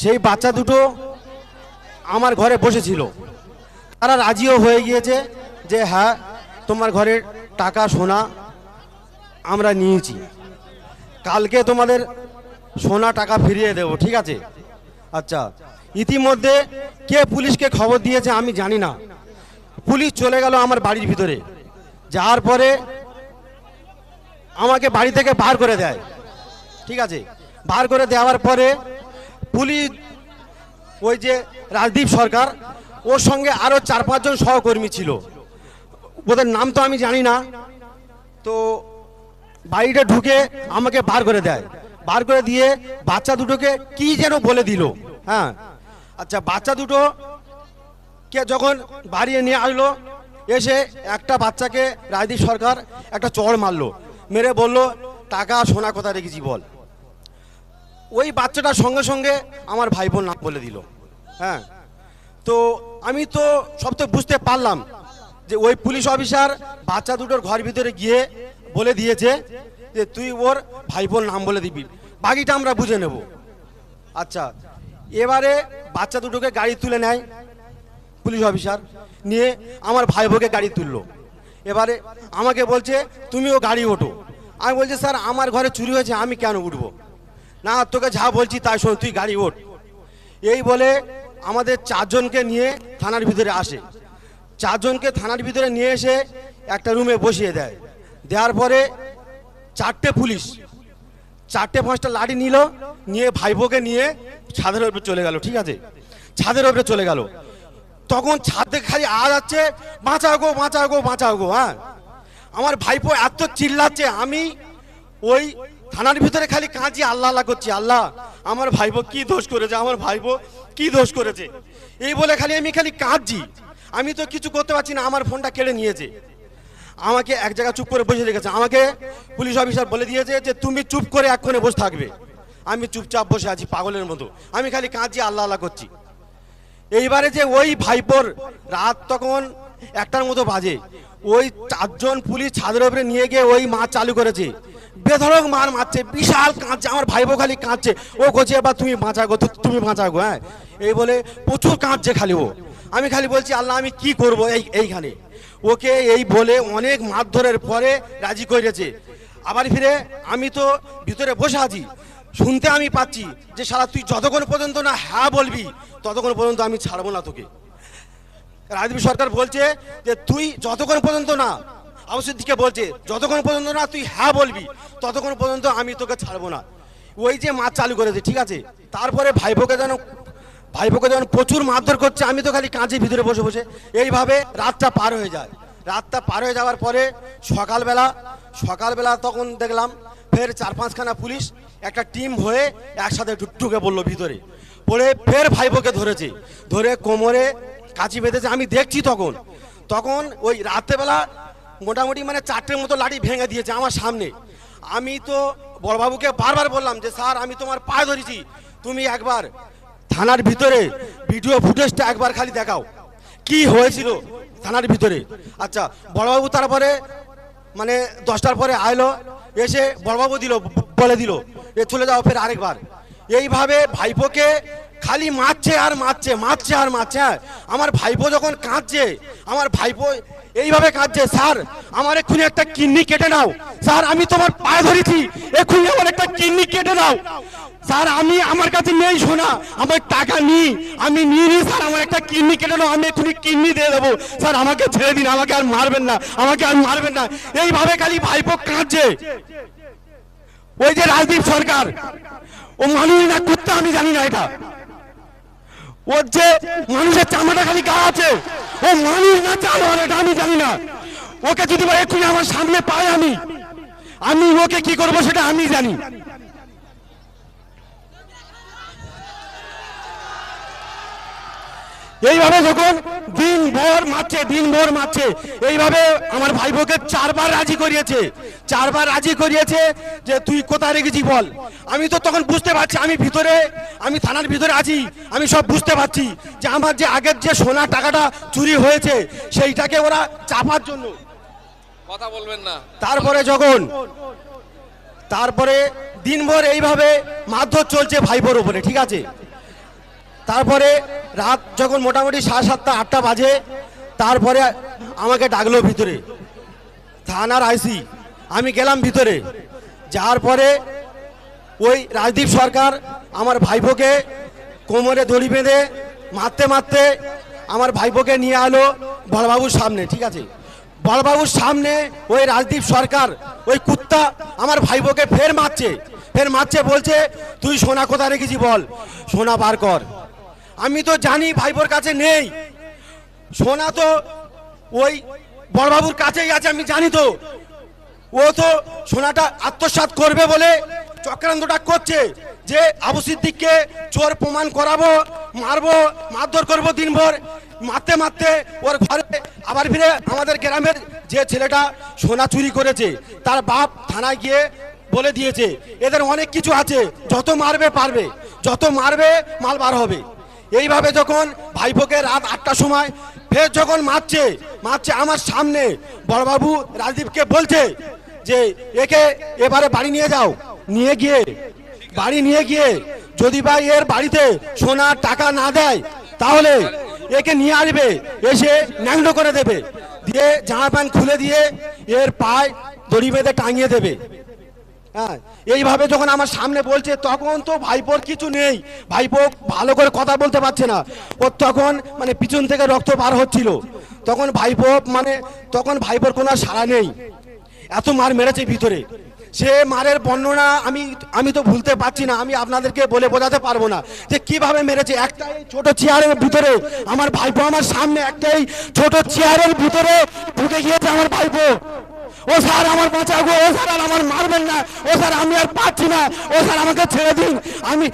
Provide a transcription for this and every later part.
সেই বাচ্চা দুটো আমার ঘরে বসেছিল। তারা রাজিও হয়ে গিয়েছে যে হ্যাঁ তোমার ঘরের টাকা সোনা আমরা নিয়েছি। কালকে তোমাদের সোনা টাকা ফিরিয়ে দেবো, ঠিক আছে? আচ্ছা ইতিমধ্যে কে পুলিশকে খবর দিয়েছে আমি জানি না। পুলিশ চলে গেল আমার বাড়ির ভিতরে। যাওয়ার পরে আমাকে বাড়ি থেকে বার করে দেয়। ঠিক আছে, বার করে দেওয়ার পরে পুলিশ, ওই যে রাজদীপ সরকার, ওর সঙ্গে আরও চার পাঁচজন সহকর্মী ছিল। ওদের নাম তো আমি জানি না। তো বাড়িটা ঢুকে আমাকে বার করে দেয়। বার করে দিয়ে বাচ্চা দুটোকে কি যেন বলে দিল হ্যাঁ? আচ্ছা বাচ্চা দুটো কে যখন বাড়িয়ে নিয়ে আসলো, এসে একটা বাচ্চাকে রাজদীপ সরকার একটা চড় মারলো। মেরে বলল, টাকা সোনা কথা রেখেছি বল? ওই বাচ্চাটার সঙ্গে সঙ্গে আমার ভাইবোন নাম বলে দিল। হ্যাঁ। তো আমি তো সব তো বুঝতে পারলাম যে ওই পুলিশ অফিসার বাচ্চা দুটোর ঘর ভিতরে গিয়ে বলে দিয়েছে যে তুই ওর ভাইবোন নাম বলে দিবি। বাকিটা আমরা বুঝে নেব। আচ্ছা এবারে বাচ্চা দুটোকে গাড়ি তুলে নেয় পুলিশ অফিসার, নিয়ে আমার ভাইবোকে গাড়ি তুললো। এবারে আমাকে বলছে, তুমিও গাড়ি ওঠো আমি বলছি, স্যার, আমার ঘরে চুরি হয়েছে, আমি কেন উঠবো? না, তোকে যা বলছি তাই শোন, তুই গাড়ি ওঠ। এই বলে আমাদের চারজনকে নিয়ে থানার ভিতরে আসে। চারজনকে থানার ভিতরে নিয়ে এসে একটা রুমে বসিয়ে দেয়। দেওয়ার পরে চারটে পুলিশ, চারটে পাঁচটা লাঠি নিল, নিয়ে ভাইবোকে নিয়ে ছাদের উপরে চলে গেল, ঠিক আছে? ছাদের উপরে চলে গেল। তখন ছাদে খালি আওয়াজ যাচ্ছে বাঁচাও গো বাঁচাও গো বাঁচাও গো হ্যাঁ? আমার ভাইপো এত চিল্লাচ্ছে, আমি ওই থানার ভিতরে খালি কাঁচি আল্লাহ আল্লাহ করছি, আল্লাহ, আমার ভাইপো কি দোষ করেছে, আমার ভাইপো কি দোষ করেছে? এই বলে খালি আমি খালি কাঁদছি। আমি তো কিছু করতে পারছি না, আমার ফোনটা কেড়ে নিয়েছে। আমাকে এক জায়গায় চুপ করে বসে রেখেছে। আমাকে পুলিশ অফিসার বলে দিয়েছে যে তুমি চুপ করে এক্ষণে বসে থাকবে। আমি চুপচাপ বসে আছি পাগলের মতো। আমি খালি কাঁদছি, আল্লাহ আল্লাহ করছি। এইবারে যে ওই ভাইপোর রাত তখন একটার মতো বাজে। ওই চারজন পুলিশ ছাদের উপরে নিয়ে গিয়ে ওই মাছ চালু করেছে। বেধড়ক মার মারছে, বিশাল কাঁদছে, আমার ভাইপো খালি কাঁদছে। ও কোচে এবার তুমি বাঁচাগো তু- তুমি বাঁচাগো হ্যাঁ? এই বলে প্রচুর কাঁদছে খালি ও। আমি খালি বলছি, আল্লাহ, আমি কি করব এই এইখানে? ওকে এই বলে অনেক মারধরের পরে রাজি করেছে আবার ফিরে আমি তো ভিতরে বসে আছি, শুনতে আমি পাচ্ছি যে সারা তুই যতক্ষণ পর্যন্ত না হ্যাঁ বলবি, ততক্ষণ পর্যন্ত আমি ছাড়বো না তোকে। রাজদীপ সরকার বলছে যে, তুই যতক্ষণ পর্যন্ত না আবাসের দিকে বলছে, যতক্ষণ পর্যন্ত না তুই হ্যাঁ বলবি, ততক্ষণ পর্যন্ত আমি তোকে ছাড়বো না। ওই যে মাছ চালু করেছে, ঠিক আছে? তারপরে ভাইপোকে যেন, ভাইপোকে যখন প্রচুর মারধর করছে, আমি তো খালি কাঁচের ভিতরে বসে বসে। এইভাবে রাতটা পার হয়ে যায়। রাতটা পার হয়ে যাওয়ার পরে সকালবেলা সকালবেলা তখন দেখলাম ফের চার পাঁচখানা পুলিশ, একটা টিম হয়ে একসাথে ঢু- ঢুকে পড়ল ভিতরে। পড়ে ফের ভাইপোকে ধরেছে। ধরে কোমরে কাঁচি বেঁধেছে, আমি দেখছি তখন। তখন ওই রাত্রেবেলা মোটামুটি মানে চারটের মতো লাঠি ভেঙে দিয়েছে আমার সামনে। আমি তো বড়বাবুকে বারবার বললাম যে, স্যার, আমি তোমার পায়ে ধরেছি। তুমি একবার থানার ভিতরে ভিডিও ফুটেজটা একবার খালি দেখাও। কি হয়েছিল থানার ভিতরে? আচ্ছা বড়বাবু তারপরে মানে দশটার পরে আইলো, এসে বড়বাবু দিল, বলে দিল এ চলে যাও ফের আরেকবার। এইভাবে ভাইপোকে খালি মারছে আর মারছে মারছে আর মারছে হ্যাঁ। আমার ভাইপো যখন কাঁদছে, আমার ভাইপো এইভাবে কাঁদছে, স্যার, আমার এক্ষুনি একটা কিডনি কেটে নাও। স্যার, আমি তোমার পায়ে ধরেছি। এক্ষুনি আমার একটা কিডনি কেটে নাও। স্যার, আমি আমার কাছে নেই শোনা আমার টাকা নি আমি নিয়ে নিই স্যার, আমার একটা কিডনি কেটে নাও, আমি এক্ষুনি কিডনি দিয়ে দেবো। স্যার, আমাকে ছেড়ে দিন, আমাকে আর মারবেন না, আমাকে আর মারবেন না। এইভাবে খালি ভাইপো কাঁদছে। ওই যে রাজদীপ সরকার, ও মানুষ না করতে আমি জানি না এটা। ওর যে মানুষের চামড়াটা খালি গা আছে, ও মানুষ না চামড়া এটা আমি জানি না। ওকে যদি এক্ষুনি আমার সামনে পাই আমি। আমি ওকে কি করব সেটা আমি জানি। এইভাবে যখন দিন ভোর মারছে দিন ভোর মারছে এইভাবে আমার ভাইবোকে চারবার রাজি করিয়েছে। চারবার রাজি করিয়েছে যে তুই কোথায় রেখেছি বল? আমি তো তখন বুঝতে পারছি আমি ভিতরে আমি থানার ভিতরে আছি আমি সব বুঝতে পারছি যে আমার যে আগের যে সোনা টাকাটা চুরি হয়েছে সেইটাকে ওরা চাপার জন্য। কথা বলবেন না। তারপরে যখন তারপরে দিনভর এইভাবে মারধর চলছে ভাইপোর উপরে ঠিক আছে? তারপরে রাত যখন মোটামুটি সাড়ে সাতটা, আটটা বাজে, তারপরে আমাকে ডাকলো ভিতরে, থানার আইসি। আমি গেলাম ভিতরে। যাওয়ার পরে ওই রাজদীপ সরকার আমার ভাইপোকে কোমরে দড়ি বেঁধে মারতে মারতে আমার ভাইপোকে নিয়ে আলো বড়বাবুর সামনে, ঠিক আছে? বড়বাবুর সামনে ওই রাজদীপ সরকার, ওই কুত্তা আমার ভাইপোকে ফের মারছে। ফের মারছে, বলছে, তুই সোনা কোথায় রেখেছি বল? সোনা বার কর। আমি তো জানি ভাইপোর কাছে নেই। সোনা তো ওই বড়বাবুর কাছেই আছে, আমি জানি তো। ও তো সোনাটা আত্মসাৎ করবে বলে চক্রান্তটা করছে যে আবু সিদ্দিককে চোর প্রমাণ করাবো, মারবো, মারধর করব দিনভর। মারতে মারতে ওর ঘরে আবার ফিরে আমাদের গ্রামের যে ছেলেটা সোনা চুরি করেছে, তার বাপ থানায় গিয়ে বলে দিয়েছে, এদের অনেক কিছু আছে, যত মারবে পারবে, যত মারবে মাল বার হবে। এইভাবে যখন ভাইপোকে রাত আটটার সময় ফের যখন মারছে মারছে আমার সামনে, বড়বাবু রাজদীপকে বলছে যে, একে এবারে বাড়ি নিয়ে যাও। নিয়ে গিয়ে, বাড়ি নিয়ে গিয়ে যদি বা এর বাড়িতে সোনার টাকা না দেয়, তাহলে একে নিয়ে আসবে, এসে ন্যাংটো করে দেবে। দিয়ে জামা প্যান্ট খুলে দিয়ে এর পায়ে দড়ি বেঁধে টাঙিয়ে দেবে। হ্যাঁ এইভাবে যখন আমার সামনে বলছে, তখন তো ভাইপোর কিছু নেই। ভাইপো ভালো করে কথা বলতে পারছে না। ওর তখন মানে পিছন থেকে রক্ত বার হচ্ছিল। তখন ভাইপো মানে তখন ভাইপোর কোনো সাড়া নেই। এত মার মেরেছে ভিতরে। সে মারের বর্ণনা আমি আমি তো ভুলতে পারছি না, আমি আপনাদেরকে বলে বোঝাতে পারব না যে কীভাবে মেরেছে। একটাই ছোট চেয়ারের ভিতরে আমার ভাইপো আমার সামনে, একটাই ছোট চেয়ারের ভিতরে ঢুকে গিয়েছে আমার ভাইপো। ও স্যার, আমার বাঁচা গো। ও স্যার, আর আমার মারবেন না। ও স্যার, আমি আর পাচ্ছি না। ও স্যার, আমাকে ছেড়ে দিন। আমি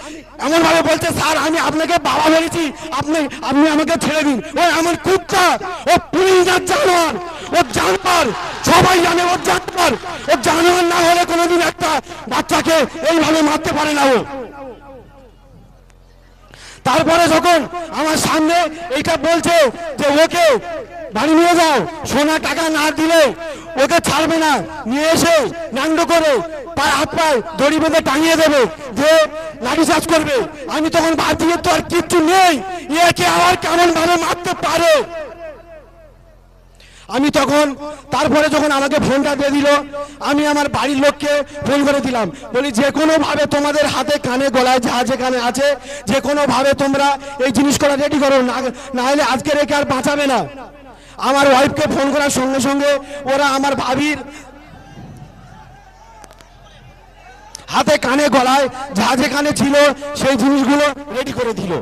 এমন ভাবে বলছে, স্যার, আমি আপনাকে বাবা বলেছি আপনি আপনি আমাকে ছেড়ে দিন। ও আমার কুত্তা ও পুলিশ জানোয়ার। ও জানোয়ার। সবাই জানে ও জানোয়ার। ও জানোয়ার না হলে কোনোদিন একটা বাচ্চাকে এইভাবে মারতে পারে না ও। তারপরে যখন আমার সামনে এইটা বলছে যে, ওকে বাড়ি নিয়ে যাও। সোনা টাকা না দিলে ওকে ছাড়বে না। নিয়ে এসে নান্ড করে, পায়ে হাত পায়ে দড়ি বেঁধে টাঙিয়ে দেবে, যে লাঠি চার্জ করবে। আমি তখন ভাবছি যে তো আর কিচ্ছু নেই। একে আবার কেমন ভাবে মারতে পারে? আমি তখন, তারপরে যখন আমাকে ফোনটা দিয়ে দিল, আমি আমার বাড়ির লোককে ফোন করে দিলাম। বলি, যে কোনো ভাবে তোমাদের হাতে কানে, গলায় যা যেখানে আছে, যে কোনো ভাবে তোমরা এই জিনিসগুলো রেডি করো। না না হলে আজকে রেখে আর বাঁচাবে না। আমার ওয়াইফকে ফোন করার সঙ্গে সঙ্গে ওরা আমার ভাবির হাতে কানে গলায় যা যেখানে ছিল সেই জিনিসগুলো রেডি করে দিল।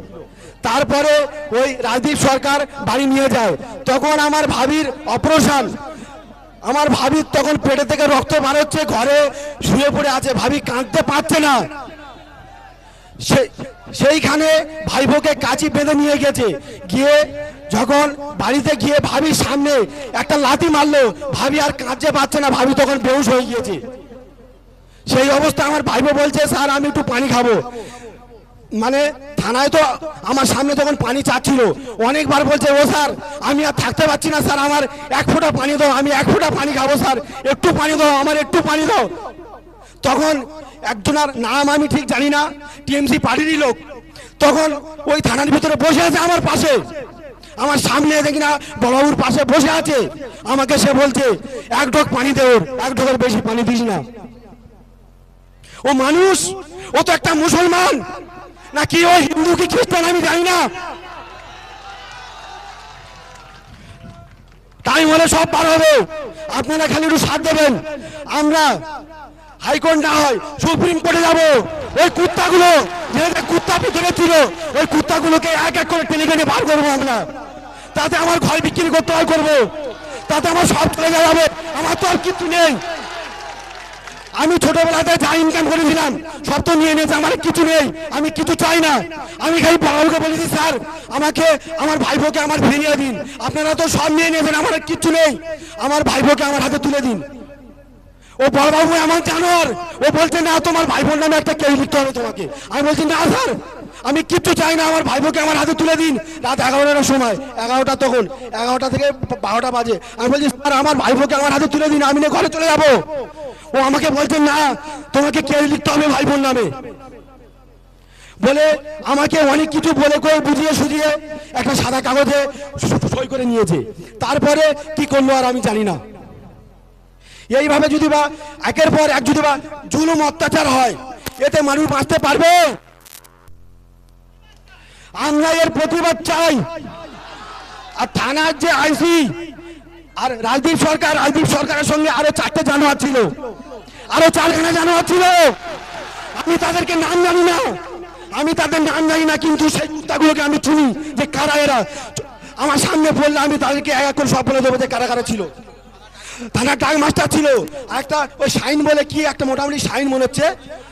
তারপরে ওই রাজদীপ সরকার বাড়ি নিয়ে যায়। তখন আমার ভাবির অপারেশন আমার ভাবির তখন পেটে থেকে রক্ত বার হচ্ছে, ঘরে শুয়ে পড়ে আছে। ভাবি কাঁদতে পারছে না। সেইখানে ভাইবোকে কাঁচি বেঁধে নিয়ে গেছে। গিয়ে যখন বাড়িতে গিয়ে ভাবির সামনে একটা লাথি মারলো, ভাবি আর কাঁদতে পারছে না, ভাবি তখন বেহুশ হয়ে গিয়েছে। সেই অবস্থা আমার ভাইবো বলছে, স্যার, আমি একটু পানি খাব। মানে থানায় তো আমার সামনে তখন পানি চাচ্ছিল। অনেকবার বলছে, ও স্যার, আমি আর থাকতে পারছি না, স্যার, আমার এক ফোঁটা পানি দাও, আমি এক ফোঁটা পানি খাব, স্যার। একটু পানি দাও, আমার একটু পানি দাও। তখন একজনের নাম আমি ঠিক জানি না, টিএমসি পার্টিরই লোক। তখন ওই থানার ভিতরে বসে আছে আমার পাশে। আমার সামনে দেখি না বড়বাবুর পাশে বসে আছে। আমাকে সে বলছে, এক ঢোক পানি দে ওর, এক ঢোকের বেশি পানি দিস না। ও মানুষ, ও তো একটা মুসলমান। নাকি ও হিন্দু কি খ্রিস্টান আমি জানি না। টাইম হলে সব পার হবে। আপনারা খালি একটু সাথ দেবেন। আমরা হাইকোর্ট না হয় সুপ্রিম কোর্টে যাব। ওই কুত্তাগুলো যে যে কুত্তা ভিতরে ছিল ওই কুত্তাগুলোকে এক এক করে টেনে টেনে বার করব আমরা। তাতে আমার ঘর বিক্রি করতে হয় করব। তাতে আমার সব চলে যাবে আমার তো আর কিছু নেই। আমি ছোটবেলাতে যা ইনকাম করেছিলাম, সব তো নিয়ে নিয়েছে, আমার কিছু নেই। আমি কিছু চাই না। আমি খালি বাবাকে বলেছি স্যার, আমাকে, আমার ভাইপোকে আমার ফিরিয়ে দিন। আপনারা তো সব নিয়ে নেবেন আমার কিচ্ছু নেই। আমার ভাইপোকে আমার হাতে তুলে দিন। ও বড়বাবু আমার জানোয়ার ও বলছে, না, তোমার ভাইবোর নামে একটা কেউ লিখতে হবে তোমাকে। আমি বলছি, না স্যার, আমি কিচ্ছু চাই না, আমার ভাইবোকে আমার হাতে তুলে দিন। রাত এগারোটার সময়, এগারোটা তখন, এগারোটা থেকে বারোটা বাজে। আমি বলছি, স্যার, আমার ভাইবোকে আমার হাতে তুলে দিন, আমি না ঘরে চলে যাব। ও আমাকে বলছে, না, তোমাকে কেউ লিখতে হবে ভাইবোর নামে। বলে আমাকে অনেক কিছু বলে করে বুঝিয়ে সুঝিয়ে একটা সাদা কাগজে সই করে নিয়েছে। তারপরে কি করল আর আমি জানি না। এইভাবে যদি বা একের পর এক যদি বা জুলুম অত্যাচার হয়, এতে মানুষ বাঁচতে পারবে? আমরা এর প্রতিবাদ চাই। আর থানার যে আইসি আর রাজদীপ সরকার, রাজদীপ সরকারের সঙ্গে আরও চারটে জানোয়ার ছিল। আরও চারখানা জানোয়ার ছিল। আমি তাদেরকে নাম জানি না। আমি তাদের নাম জানি না, কিন্তু সেই কুত্তাগুলোকে আমি চিনি যে কারা এরা। আমার সামনে পড়লে আমি তাদেরকে এক এক করে সব বলে দেবো যে কারা কারা ছিল। থানার ডাক মাস্টার ছিল। একটা ওই সাইন বলে কি, একটা মোটামুটি সাইন মনে হচ্ছে।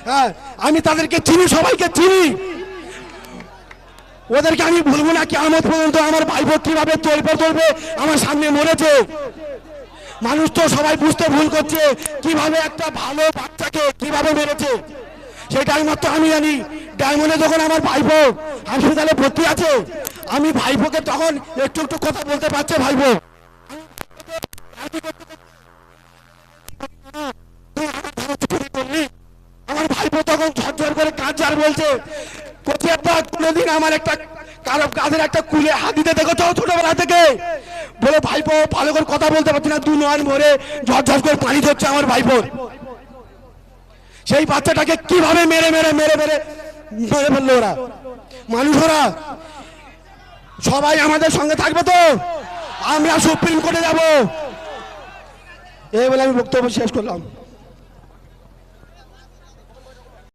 হ্যাঁ আমি তাদেরকে চিনি, সবাইকে চিনি। ওদেরকে আমি ভুলবো না কেমন পর্যন্ত আমার ভাইপো কীভাবে চলবে চলবে, আমার সামনে মরেছে। মানুষ তো সবাই বুঝতে ভুল করছে, কীভাবে একটা ভালো বাচ্চাকে কীভাবে মেরেছে। সেটাই মাত্র আমি জানি। ডায়মন্ডে যখন আমার ভাইপো হাসপাতালে ভর্তি আছে, আমি ভাইপোকে তখন একটু একটু কথা বলতে পারছে ভাইপো। আমার ঝরঝর করে কাঁচার বলছে কোচি কোনোদিন আমার একটা কুলে হাত দিতে দেখো তো ছোটবেলা থেকে বলে ভাইপো ভালো করে কথা বলতে পারছি না দু নয় মরে ঝরঝর করে পানি ধরছে আমার ভাইপো সেই বাচ্চাটাকে কীভাবে মেরে মেরে মেরে মেরে মেরে ফেলল ওরা মানুষ ওরা সবাই আমাদের সঙ্গে থাকবে তো আমরা সুপ্রিম কোর্টে যাব। এই বলে আমি বক্তব্য শেষ করলাম